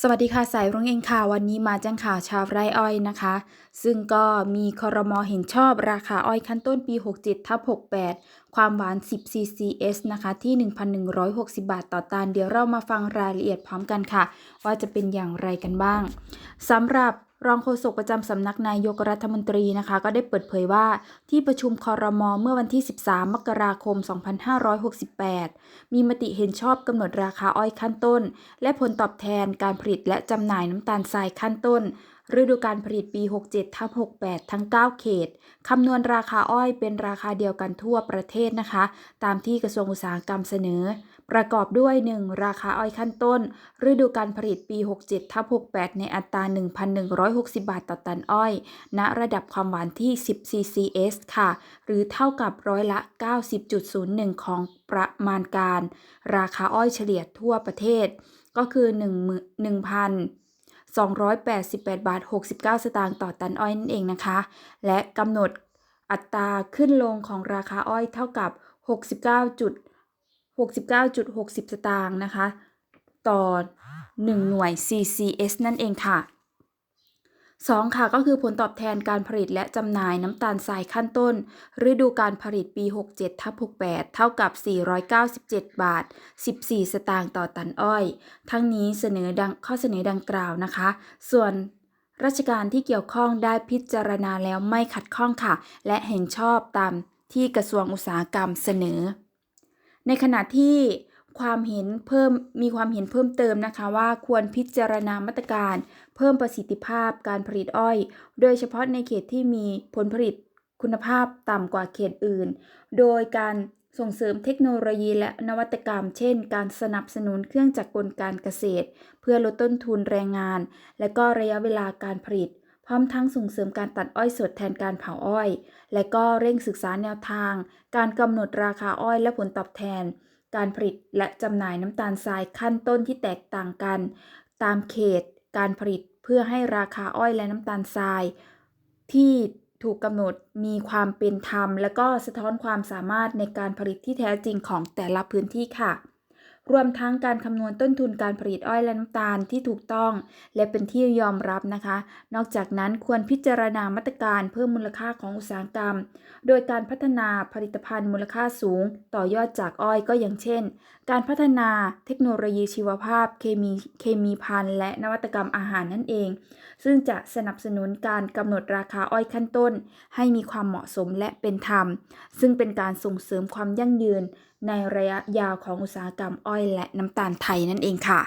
สวัสดีค่ะ สายรุ้งเองค่ะ วันนี้มาแจ้งข่าวชาวไร่อ้อยนะคะ ซึ่งก็มีคอรมอเห็นชอบราคาอ้อยขั้นต้นปี 67ทับ68 ความหวาน 10 CCS นะคะ ที่ 1,160 บาทต่อตัน เดี๋ยวเรามาฟังรายละเอียดพร้อมกันค่ะ ว่าจะเป็นอย่างไรกันบ้างสำหรับ รองโฆษกประจำสำนักนายกรัฐมนตรีนะคะ ก็ได้เปิดเผยว่าที่ประชุมคอรมอเมื่อวันที่ 13 มกราคม 2568 มีมติเห็นชอบกำหนดราคาอ้อยขั้นต้น และผลตอบแทนการผลิตและจำหน่ายน้ำตาลทรายขั้นต้น ฤดูการผลิตปี 67ทับ68 ทั้ง 9 เขต คำนวณราคาอ้อยเป็นราคาเดียวกันทั่วประเทศนะคะ ตามที่กระทรวงอุตสาหกรรมเสนอ ประกอบด้วย 1. ราคาอ้อยขั้นต้น ฤดูการผลิตปี 67ทับ68 ในอัตรา 1,160 บาทต่อตันอ้อย ณ ระดับความหวานที่ 10 CCS ค่ะ หรือเท่ากับร้อยละ 90.01 ของประมาณการ ราคาอ้อยเฉลี่ยทั่วประเทศ ก็คือ1 1,000 288 บาท 69 สตางค์ต่อตันอ้อยนั่นเองนะคะ และกำหนดอัตราขึ้นลงของราคาอ้อยเท่ากับ 69จุด69.60 สตางค์นะคะ ต่อ 1 หน่วย CCS นั่นเองค่ะ 2. ค่ะก็คือผลตอบแทนการผลิตและจำหน่ายน้ำตาลทรายขั้นต้น ฤดูการผลิตปี 67ทับ68 เท่ากับ 497 บาท 14 สตางค์ต่อตันอ้อย ทั้งนี้เสนอดังข้อเสนอดังกล่าวนะคะ ส่วนราชการที่เกี่ยวข้องได้พิจารณาแล้วไม่ขัดข้องค่ะ และเห็นชอบตามที่กระทรวงอุตสาหกรรมเสนอ ในขณะที่ ความเห็นเพิ่มมีความเห็นเพิ่มเติมนะคะว่าควรพิจารณามาตรการ เพิ่มประสิทธิภาพการผลิตอ้อย โดยเฉพาะในเขตที่มีผลผลิตคุณภาพต่ำกว่าเขตอื่น โดยการส่งเสริมเทคโนโลยีและนวัตกรรม เช่น การสนับสนุนเครื่องจักรกลการเกษตร เพื่อลดต้นทุนแรงงาน และก็ระยะเวลาการผลิต พร้อมทั้งส่งเสริมการตัดอ้อยสดแทนการเผาอ้อย และก็เร่งศึกษาแนวทาง การกำหนดราคาอ้อยและผลตอบแทน การผลิตและจำหน่ายน้ำตาลทรายขั้นต้นที่แตกต่างกัน ตามเขตการผลิตเพื่อให้ราคาอ้อยและน้ำตาลทราย ที่ถูกกำหนดมีความเป็นธรรม และก็สะท้อนความสามารถในการผลิตที่แท้จริงของแต่ละพื้นที่ค่ะ รวมทั้งการคำนวณต้นทุนการผลิตอ้อยและน้ำตาลที่ถูกต้อง และเป็นที่ยอมรับนะคะ นอกจากนั้นควรพิจารณามาตรการเพิ่มมูลค่าของอุตสาหกรรม โดยการพัฒนาผลิตภัณฑ์มูลค่าสูง ต่อยอดจากอ้อยก็อย่างเช่น การพัฒนาเทคโนโลยีชีวภาพ เคมีเคมีพันธุ์และนวัตกรรมอาหารนั่นเอง ซึ่งจะสนับสนุนการกำหนดราคาอ้อยขั้นต้น ให้มีความเหมาะสมและเป็นธรรม ซึ่งเป็นการส่งเสริมความยั่งยืนในระยะยาวของอุตสาหกรรมอ้อยและน้ำตาลไทยนั่นเองค่ะ